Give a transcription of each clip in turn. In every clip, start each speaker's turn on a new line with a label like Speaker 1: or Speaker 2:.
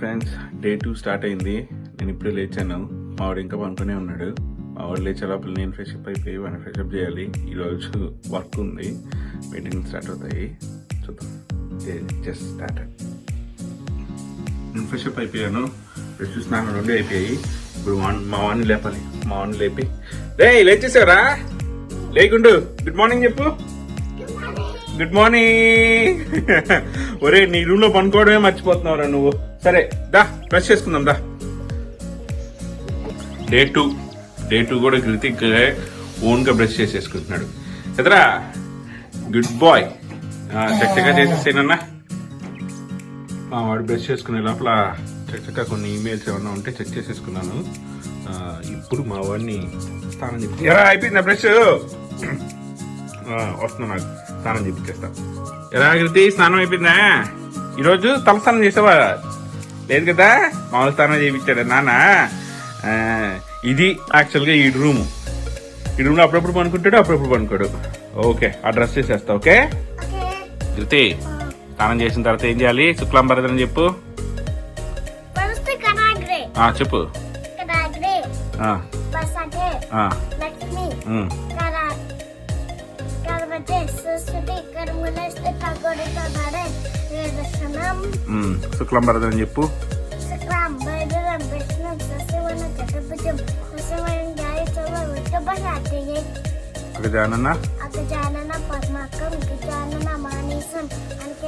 Speaker 1: Friends day two start అయింది నేను ఇప్పుడే లేచాను మావాడు ఇంకా పనుకునే ఉన్నాడు మావాడు లేచే లోపల నేను ఫ్రెషప్ అయిపోయి వాడిని ఫ్రెషప్ చేయాలి ఈరోజు వర్క్ ఉంది మీటింగ్ స్టార్ట్ అవుతాయి చూద్దాం జస్ట్ స్టార్ట్ నేను ఫ్రెషప్ అయిపోయాను ఫ్రెష్ స్నానం రెండు అయిపోయాయి ఇప్పుడు మా వాడిని లేపాలి మా వాడిని లేపి రే లేచేసారా లేకుండు గుడ్ మార్నింగ్ చెప్పు గుడ్ మార్నింగ్ ఒరే నీ రూమ్లో పనుకోవడమే మర్చిపోతున్నావురా నువ్వు సరే దా బ్రష్ చేసుకుందాం దా డే టూ డే టూ కూడా కృతిక్ ఓన్గా బ్రష్ చేసేసుకుంటున్నాడు ఎదరా గుడ్ బాయ్ చక్కగా చేసేసేనన్నా వాడు బ్రష్ చేసుకునే లోపల చక్కగా కొన్ని ఈమెయిల్స్ ఏమన్నా ఉంటే చెక్ చేసేసుకున్నాను ఇప్పుడు మా వాడిని స్నానం చెప్పి ఎరా అయిపోయిందా బ్రష్ వస్తున్నా నాకు స్నానం చేపిచ్చేస్తా ఎరా కృతి స్నానం అయిపోయిందా ఈరోజు తలస్నానం చేసేవా లేదు కదా మామూలు స్థానం చేయించాడు నాన్న ఇది యాక్చువల్గా ఈ రూము ఈ రూమ్ అప్పుడప్పుడు పనుకుంటాడు అప్పుడప్పుడు పనుకోడు ఓకే ఆ డ్రెస్ చేసేస్తా ఓకే ధృతి స్నానం చేసిన తర్వాత ఏం చేయాలి భరదని చెప్పు చెప్పు Mm. Sekelambar dan nyepu. Kerjaan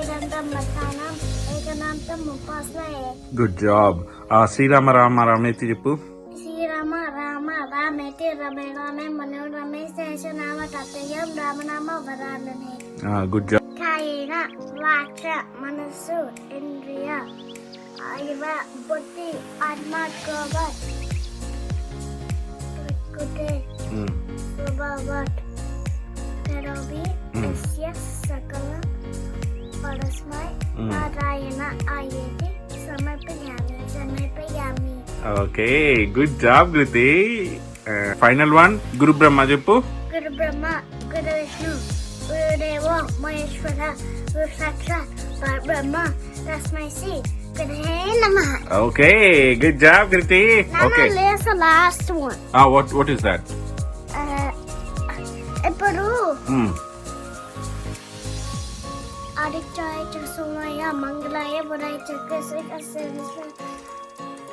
Speaker 2: dan tambah tanam, eh, ya.
Speaker 1: Good job. Uh, si rama rama rame ti jepu?
Speaker 2: Si rama rama rame ti rame rama nih. Ah, good job. Aira Vata Manasu Indriya Aira Buddhi Atma Gobat Kute Gobabat hmm. Terobi hmm. Asya Sakala Parasmai hmm. Narayana Ayati Samai Penyami Samai Penyami
Speaker 1: Okay, good job, Guti. Uh, final one, Guru Brahma Jepo.
Speaker 2: Guru Brahma, Guru Vishnu. గురుదేవో Maheshwara సాక్షాత్ పరబ్రహ్మ తస్మై Shri
Speaker 1: Okay, good job, Kriti. Now okay.
Speaker 2: There's the last one.
Speaker 1: Ah, what what is that?
Speaker 2: Uh, Peru. Hmm. Adichaya Chasumaya Mangalaya Buddhaya Chakasri Kasavisra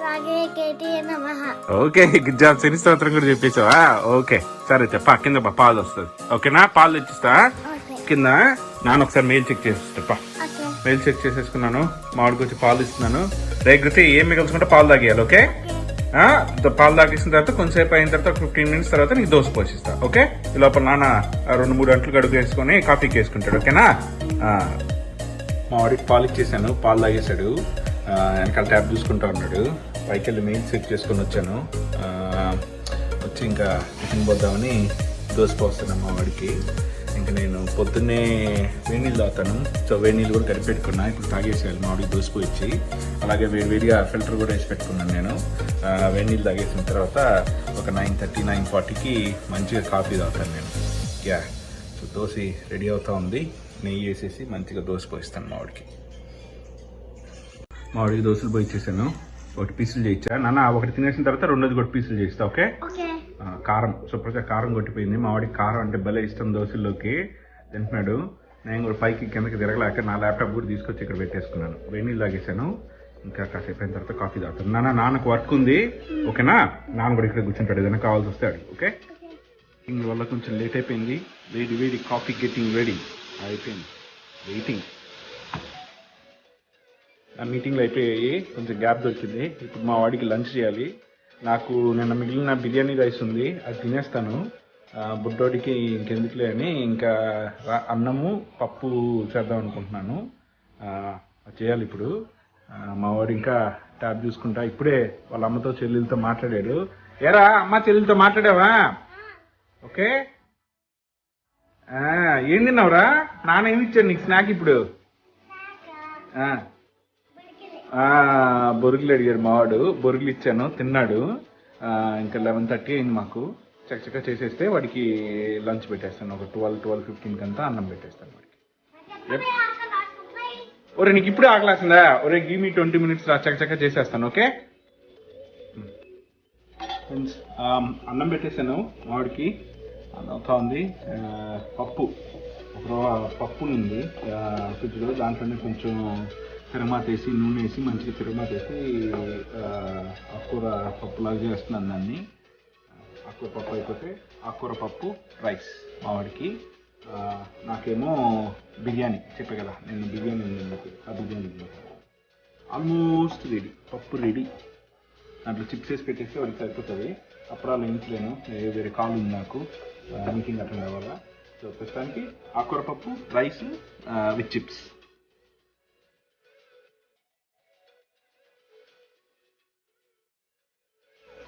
Speaker 2: Ragaya Ketiya Namaha. Okay, good job. Sini Stotram కూడా చెప్పేసావా okay సరే చెప్పా కింద పాలు వస్తుంది ఓకేనా పాలు తెచ్చిస్తా కింద నాన్న ఒకసారి మెయిల్ చెక్ చేసేస్తా మెయిల్ చెక్ చేసేసుకున్నాను మామిడికి వచ్చి పాలు ఇస్తున్నాను రేగ్రతి ఏం మిగల్చుకుంటే పాలు తాగేయాలి ఓకే పాలు తాగేసిన తర్వాత కొంచెంసేపు అయిన తర్వాత ఫిఫ్టీన్ మినిట్స్ తర్వాత నీకు దోశ పోషిస్తా ఓకే ఈ లోపల నాన్న రెండు మూడు గంటలు గడుపు వేసుకొని కాఫీ వేసుకుంటాడు ఓకేనా మా వాడికి పాలు ఇచ్చేసాను పాలు తాగేశాడు వెనకాల ట్యాబ్ చూసుకుంటా ఉన్నాడు పైకి వెళ్ళి మెయిల్ చెక్ చేసుకొని వచ్చాను వచ్చి ఇంకా టిఫిన్ పోద్దామని దోశ పోస్తున్నాం మా వాడికి ఇంకా నేను పొద్దున్నే వేణీళ్ళు తాగుతాను సో వేణీళ్ళు కూడా కరిపెట్టుకున్నా ఇప్పుడు తాగేసేయాలి మా వాడికి దోశ ఇచ్చి అలాగే వేడివేడిగా ఫిల్టర్ కూడా వేసి పెట్టుకున్నాను నేను వేణీళ్ళు తాగేసిన తర్వాత ఒక నైన్ థర్టీ నైన్ ఫార్టీకి మంచిగా కాఫీ తాగుతాను నేను యా సో దోశ రెడీ అవుతూ ఉంది నెయ్యి వేసేసి మంచిగా దోశ పోయిస్తాను మా వాడికి మా వాడికి దోశలు పోయిచ్చేసాను ఒకటి పీసులు చేయించా నాన్న ఒకటి తినేసిన తర్వాత రెండోది కూడా పీసులు చేయిస్తా ఓకే కారం శుభ్రంగా కారం కొట్టిపోయింది మా వాడికి కారం అంటే భలే ఇష్టం దోశల్లోకి తింటున్నాడు నేను కూడా పైకి కిందకి తిరగలేక నా ల్యాప్టాప్ కూడా తీసుకొచ్చి ఇక్కడ పెట్టేసుకున్నాను వేణీళ్ళు తాగేశాను ఇంకా కాసేపు అయిన తర్వాత కాఫీ తాగుతాను నాన్న నాన్నకు వర్క్ ఉంది ఓకేనా నాన్న కూడా ఇక్కడ కూర్చుంటాడు ఏదైనా కావాల్సి వస్తే అడుగు ఓకే వల్ల కొంచెం లేట్ అయిపోయింది వేడి వేడి కాఫీ గెట్టింగ్ రెడీ అయిపోయింది వెయిటింగ్ ఆ మీటింగ్లు అయిపోయాయి కొంచెం గ్యాప్ దొరికింది ఇప్పుడు మా వాడికి లంచ్ చేయాలి నాకు నిన్న మిగిలిన బిర్యానీ రైస్ ఉంది అది తినేస్తాను బుడ్డోడికి ఇంకెందుకులే అని ఇంకా అన్నము పప్పు చేద్దాం అనుకుంటున్నాను చేయాలి ఇప్పుడు మా వాడు ఇంకా ట్యాబ్ చూసుకుంటా ఇప్పుడే వాళ్ళ అమ్మతో చెల్లెలతో మాట్లాడాడు ఏరా అమ్మ చెల్లెలతో మాట్లాడావా ఓకే ఏం తిన్నావురా నాన్న ఏమి ఇచ్చాడు నీకు స్నాక్ ఇప్పుడు బొరుగులు మా మావాడు బొరుగులు ఇచ్చాను తిన్నాడు ఇంకా లెవెన్ థర్టీ అయింది మాకు చక్కచక్క చేసేస్తే వాడికి లంచ్ పెట్టేస్తాను ఒక ట్వెల్వ్ ట్వెల్వ్ ఫిఫ్టీన్ కంతా అన్నం పెట్టేస్తాను వాడికి ఒరే నీకు ఇప్పుడే ఆకలేస్తుందా ఒరే గీ మీ ట్వంటీ మినిట్స్ రా చక్కచక్క చేసేస్తాను ఓకే అన్నం పెట్టేశాను వాడికి అవుతా ఉంది పప్పు ఒక పప్పు ఉంది ఫ్రిడ్జ్లో దాంట్లోనే కొంచెం తిరమాత వేసి నూనె వేసి మంచిగా తిరమాత వేసి ఆకుకూర పప్పులాగా చేస్తున్నాను దాన్ని ఆకుకూర పప్పు అయిపోతే ఆకుకూర పప్పు రైస్ మామిడికి నాకేమో బిర్యానీ చెప్పే కదా నేను బిర్యానీ ఉంది ఆ బిర్యానీ ఆల్మోస్ట్ రెడీ పప్పు రెడీ దాంట్లో చిప్స్ వేసి పెట్టేస్తే వాళ్ళకి సరిపోతుంది అప్పుడాలు వేయించలేను వేరే కాల్ ఉంది నాకు మీటింగ్ అటెండ్ అవ్వాలా సో ప్రస్తుతానికి ఆకుకూర పప్పు rice with chips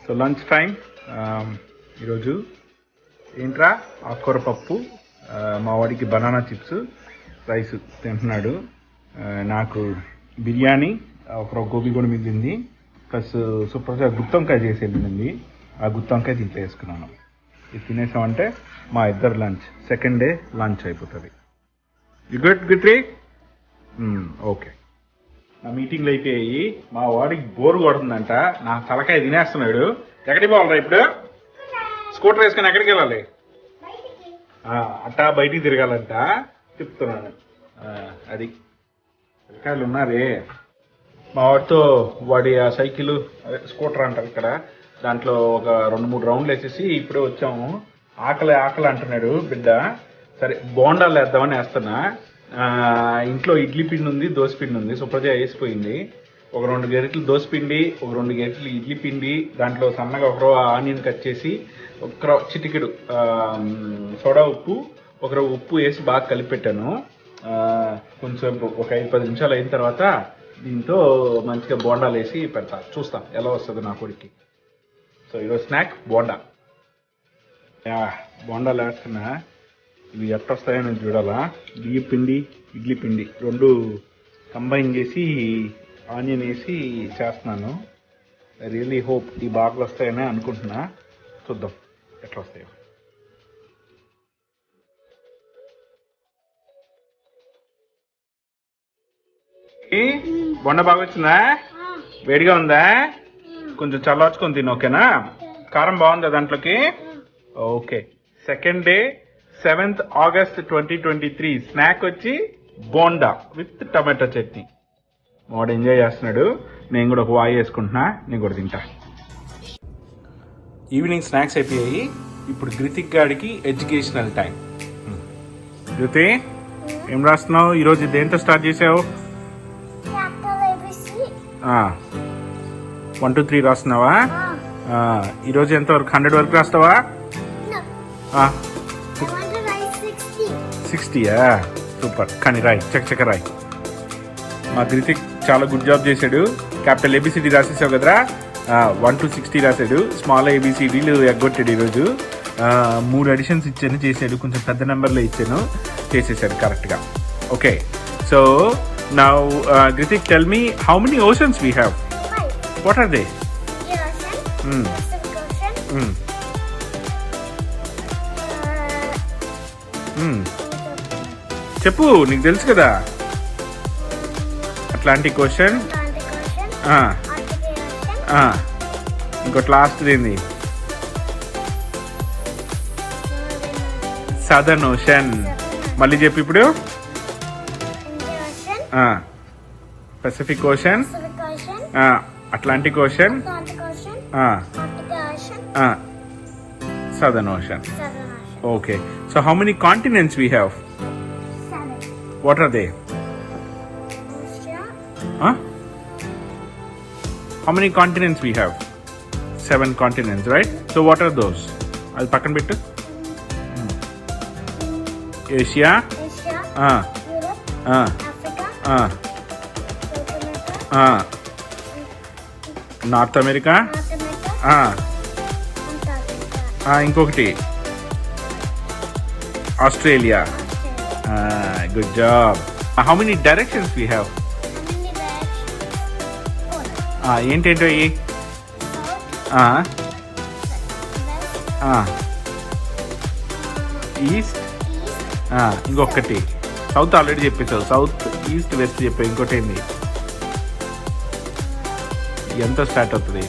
Speaker 2: so lunch time ఈరోజు ఏంట్రా ఆకుకూర పప్పు మా వాడికి బనానా చిప్స్ రైస్ తింటున్నాడు నాకు బిర్యానీ ఒక గోబీ కూడా మిగిలింది ప్లస్ సూపర్గా గుత్తంకాయ చేసి వెళ్ళింది ఆ గుత్తంకాయ దీంట్లో వేసుకున్నాను ఇది తినేసామంటే మా ఇద్దరు లంచ్ సెకండ్ డే లంచ్ అయిపోతుంది గుడ్ గుత్రి ఓకే నా మీటింగ్లు అయిపోయాయి మా వాడికి బోర్ కొడుతుందంట నా తలకాయ తినేస్తున్నాడు ఎక్కడికి పోవాలరా ఇప్పుడు స్కూటర్ వేసుకొని ఎక్కడికి వెళ్ళాలి అట్టా బయటికి తిరగాలంట చెప్తున్నాను అది అధికారులు ఉన్నారే మా వాడితో వాడి ఆ సైకిల్ స్కూటర్ అంటారు ఇక్కడ దాంట్లో ఒక రెండు మూడు రౌండ్లు వేసేసి ఇప్పుడే వచ్చాము ఆకలి ఆకలి అంటున్నాడు బిడ్డ సరే బోండాలు వేద్దామని వేస్తున్నా ఇంట్లో ఇడ్లీ పిండి ఉంది దోశ పిండి ఉంది సుప్రజ వేసిపోయింది ఒక రెండు గరిటలు దోశ పిండి ఒక రెండు గరిటలు ఇడ్లీ పిండి దాంట్లో సన్నగా ఒక ఆనియన్ కట్ చేసి ఒక చిటికెడు సోడా ఉప్పు ఒక ఉప్పు వేసి బాగా కలిపెట్టాను కొంచెం ఒక ఐదు పది నిమిషాలు అయిన తర్వాత దీంతో మంచిగా బోండాలు వేసి పెడతా చూస్తా ఎలా వస్తుంది నా కొడుకి సో ఈరోజు స్నాక్ బోండా బోండాలు వేస్తున్నా ఇవి ఎట్టొస్తాయని చూడాలా బియ్య పిండి ఇడ్లీ పిండి రెండు కంబైన్ చేసి ఆనియన్ వేసి చేస్తున్నాను రియలీ హోప్ ఈ బాగా వస్తాయని అనుకుంటున్నా చూద్దాం ఎట్లా వస్తాయో బొండ బాగా వచ్చిందా వేడిగా ఉందా కొంచెం చల్లార్చుకొని తిను ఓకేనా కారం బాగుందా దాంట్లోకి okay second day seventh August twenty twenty three snack వచ్చి బోండా విత్ టమాటో చట్నీ వాడు ఎంజాయ్ చేస్తున్నాడు నేను కూడా ఒక వాయి వేసుకుంటున్నా నేను కూడా తింటా ఈవినింగ్ స్నాక్స్ అయిపోయాయి ఇప్పుడు గ్రితిక్ గారికి ఎడ్యుకేషనల్ టైం గ్రితి ఏం రాస్తున్నావు ఈరోజు దేంతో స్టార్ట్ చేసావు వన్ టూ త్రీ రాస్తున్నావా ఈరోజు ఎంతవరకు హండ్రెడ్ వరకు రాస్తావా సిక్స్టీయా సూపర్ కానీ రాయ్ చక్ చక్క రాయ్ మా గ్రితిక్ చాలా గుడ్ జాబ్ చేశాడు క్యాపిటల్ ఏబిసిడి రాసేసావు కదరా వన్ టు సిక్స్టీ రాశాడు స్మాల్ ఏబిసిడీలు ఎగ్గొట్టాడు ఈరోజు మూడు అడిషన్స్ ఇచ్చాను చేశాడు కొంచెం పెద్ద నెంబర్లో ఇచ్చాను చేసేసాడు కరెక్ట్గా ఓకే సో నా Grithik tell me how many oceans we have what are they Mm. చెప్పు నీకు తెలుసు కదా అట్లాంటి క్వశ్చన్ ఇంకోటి లాస్ట్ ఏంది సదర్న్ ఓషన్ మళ్ళీ చెప్పు ఇప్పుడు Pacific ocean Atlantic ocean southern ocean okay so how many continents we have What are they? Huh? How many continents we have? Seven continents, right? So what are those? I'll pack and bitter. Hmm. Asia. Asia. Uh. Europe. Uh. Africa. Uh. Uh. North America ఇంకొకటి Australia good job. Uh, how many directions we have? Ah, ఏంటేంటో అయ్యి east uh-huh. ah. uh-huh. ah, ఇంకొకటి south already చెప్పేసావు south east west చెప్పావు ఇంకోటి ఏంది ఎంత start అవుతుంది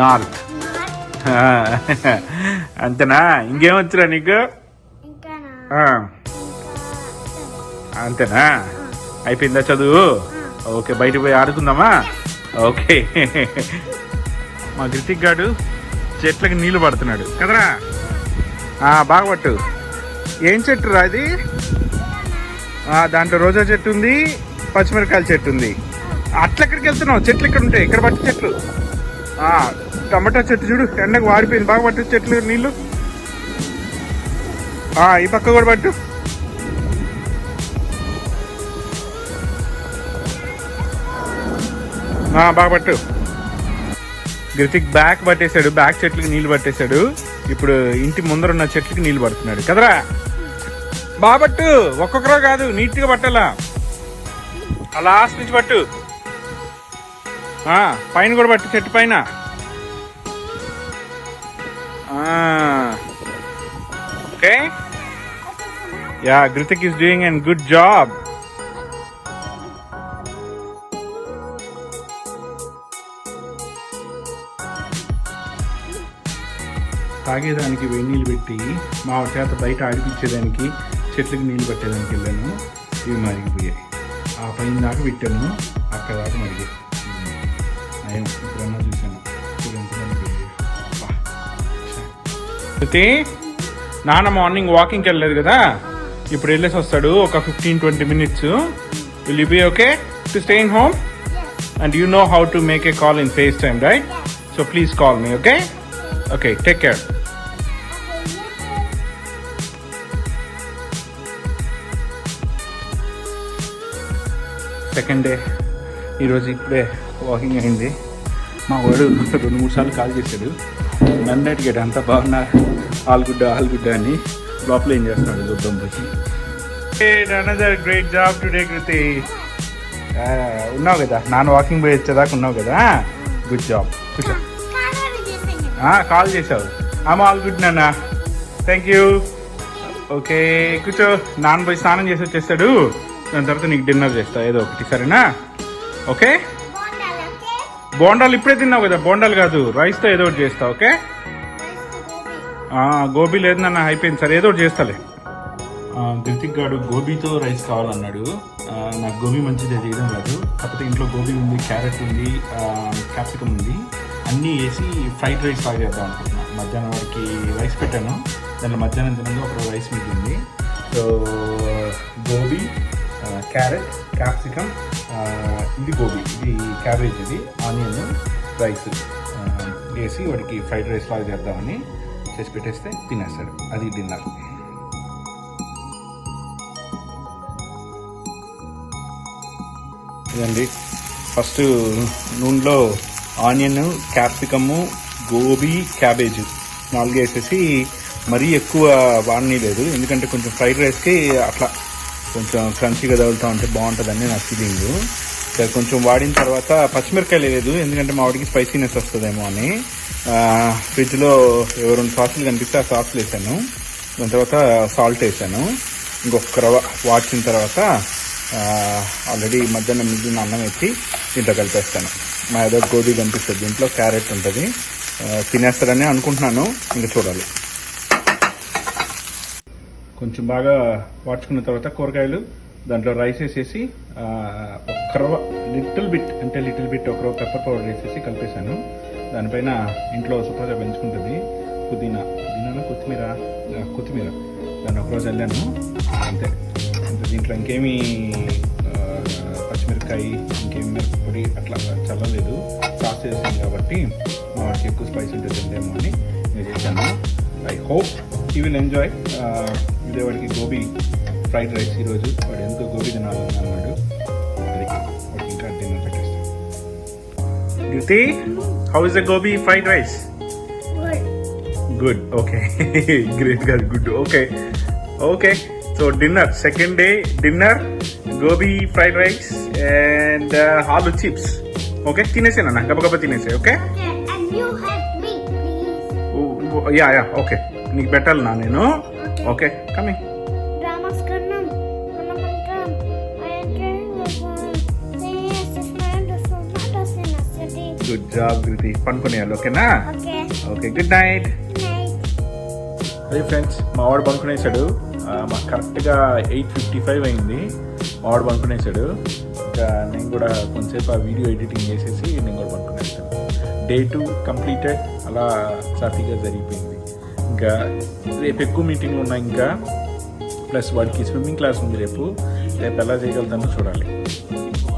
Speaker 2: నార్త్ అంతేనా ఇంకేం ఇంకేమొచ్చురా నీకు అంతేనా అయిపోయిందా చదువు ఓకే బయటకు పోయి ఆడుకుందామా ఓకే మా గ్రితిక్ గాడు చెట్లకి నీళ్ళు పడుతున్నాడు కదరా బాగా పట్టు ఏం చెట్టు రా అది దాంట్లో రోజా చెట్టు ఉంది పచ్చిమిరకాయల చెట్టు ఉంది అట్ల ఎక్కడికి వెళ్తున్నావు చెట్లు ఇక్కడ ఉంటాయి ఇక్కడ పట్టు చెట్లు టమాటా చెట్టు చూడు ఎండకు వాడిపోయింది బాగా పట్టు చెట్లు నీళ్ళు ఈ పక్క కూడా పట్టు బాగా పట్టు గ్రిఫిక్ బ్యాక్ పట్టేశాడు బ్యాక్ చెట్లకి నీళ్ళు పట్టేశాడు ఇప్పుడు ఇంటి ముందర ఉన్న చెట్లకి నీళ్ళు పడుతున్నాడు కదరా బాబట్టు ఒక్కొక్కరో కాదు నీట్గా పట్టాలా అలా నుంచి పట్టు పైన కూడా పట్టు చెట్టు పైన okay yeah Grithik is doing and good job తాగేదానికి వేడి నీళ్ళు పెట్టి మా చేత బయట ఆడిపించేదానికి చెట్లకు నీళ్ళు పట్టేదానికి వెళ్ళాను ఇవి మరిగిపోయాయి ఆ పైన దాకా పెట్టాను అక్కడ దాకా మరిగాయి నయం ఇప్పుడన్నా చూశాను అయితే నాన్న మార్నింగ్ వాకింగ్కి వెళ్ళలేదు కదా ఇప్పుడు వెళ్ళేసి వస్తాడు ఒక fifteen twenty minutes will you be okay to stay in home and you know how to make a call in FaceTime right so please call me okay okay take care second day ఈరోజు ఇప్పుడే walking అయింది మా వాడు రెండు మూడు సార్లు call చేశాడు నన్ను అడిగాడు అంత బాగున్నా ఆలుగుడ్డ ఆలుగుడ్డ అని లోపల ఏం చేస్తున్నాడు చూద్దాం పోయి గ్రేట్ జాబ్ టుడే కృతి ఉన్నావు కదా నాన్న వాకింగ్ పోయి వచ్చేదాకా ఉన్నావు కదా గుడ్ జాబ్ కాల్ చేసావు ఆమె ఆల్ గుడ్ నాన్న థ్యాంక్ యూ ఓకే కూర్చో నాన్న పోయి స్నానం చేసి వచ్చేస్తాడు దాని తర్వాత నీకు డిన్నర్ చేస్తా ఏదో ఒకటి సరేనా ఓకే బోండాలు ఇప్పుడే తిన్నావు కదా బోండాలు కాదు రైస్తో ఏదో ఒకటి చేస్తా ఓకే గోబీ లేదు నాన్న అయిపోయింది సరే ఏదో ఒకటి చేస్తాలే దితిక్ గాడు గోబీతో రైస్ కావాలన్నాడు నాకు గోబీ మంచిది చేయడం కాదు కాకపోతే ఇంట్లో గోబీ ఉంది క్యారెట్ ఉంది క్యాప్సికమ్ ఉంది అన్నీ వేసి ఫ్రైడ్ రైస్ బాగా చేద్దాం అనుకుంటున్నాను మధ్యాహ్నం వరకు రైస్ పెట్టాను దాంట్లో మధ్యాహ్నం తినంగా ఒక రైస్ మిగిలింది సో గోబీ క్యారెట్ క్యాప్సికమ్ ఇది గోబీ ఇది క్యాబేజ్ ఇది ఆనియన్ రైస్ వేసి వాడికి ఫ్రైడ్ రైస్ లాగా చేద్దామని చేసి పెట్టేస్తే తినేస్తాడు అది డిన్నర్ ఇదండి ఫస్ట్ నూనెలో ఆనియన్ క్యాప్సికము గోబీ క్యాబేజ్ నాలుగేసేసి మరీ ఎక్కువ వాడనీ లేదు ఎందుకంటే కొంచెం ఫ్రైడ్ రైస్కి అట్లా కొంచెం క్రంచీగా తగులుతా ఉంటే బాగుంటుందని నా ఫీలింగ్ కొంచెం వాడిన తర్వాత పచ్చిమిరకాయలు లేదు ఎందుకంటే మా వాడికి స్పైసీనెస్ వస్తుందేమో అని ఫ్రిడ్జ్లో రెండు సాసులు కనిపిస్తే ఆ సాసులు వేసాను దాని తర్వాత సాల్ట్ వేసాను ఇంకొక రవ వాడ్చిన తర్వాత ఆల్రెడీ మధ్యాహ్నం మిగిలిన అన్నం వేసి దీంట్లో కలిపేస్తాను మా ఏదో గోధి కనిపిస్తుంది దీంట్లో క్యారెట్ ఉంటుంది తినేస్తారని అనుకుంటున్నాను ఇంకా చూడాలి కొంచెం బాగా వాడ్చుకున్న తర్వాత కూరగాయలు దాంట్లో రైస్ వేసేసి ఒక్కరవ లిటిల్ బిట్ అంటే లిటిల్ బిట్ ఒకరవ పెప్పర్ పౌడర్ వేసేసి కలిపేశాను దానిపైన ఇంట్లో శుభ్రంగా పెంచుకుంటుంది పుదీనా పుదీనా కొత్తిమీర కొత్తిమీర దాన్ని ఒకరోజు వెళ్ళాను అంతే అంటే దీంట్లో ఇంకేమీ పచ్చిమిరకాయ ఇంకేమి మిరపొడి అట్లా చల్లలేదు సాస్ వేసాను కాబట్టి మా వాడికి ఎక్కువ స్పైస్ ఏమో అని నేను చేశాను I hope you will enjoy ఇదే వాడికి గోబీ ఫ్రైడ్ రైస్ ఈరోజు వాడు ఎందుకు గోబీ తినాలని అన్నాడు అది వాడికి ఇంకా డిన్నర్ పెట్టేస్తాం Yuthi how is the gobi fried rice good okay great కాదు good okay okay so dinner second day dinner gobi fried rice and aloo chips okay తినేసే నాన్న గబగబ తినేసే ఓకే యా యా ఓకే నీకు పెట్టాలి నా నేను okay coming good job Kriti పనుకునేయాలి ఓకేనా okay good night hi friends మా వాడు పనుకునేసాడు మాకు కరెక్ట్గా ఎయిట్ ఫిఫ్టీ ఫైవ్ అయింది మా వాడు పనుకునేసాడు ఇంకా నేను కూడా కొంతసేపు ఆ వీడియో ఎడిటింగ్ చేసేసి నేను కూడా పనుకునేసాను డే టూ కంప్లీటెడ్ అలా సాఫీగా జరిగిపోయింది ఇంకా రేపు ఎక్కువ మీటింగ్లు ఉన్నాయి ఇంకా ప్లస్ వాడికి స్విమ్మింగ్ క్లాస్ ఉంది రేపు రేపు ఎలా చేయగలుగుతానో చూడాలి